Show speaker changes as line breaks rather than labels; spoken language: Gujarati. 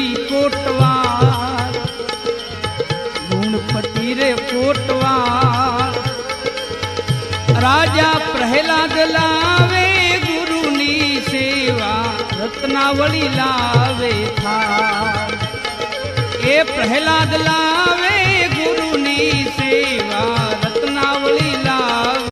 દેવી કોટવાર ગુણપતિ રે કોટવાર. રાજા પ્રહલાદ લાવે ગુરુની સેવા, રત્નાવળી લાવે થા એ પ્રહલાદ લાવે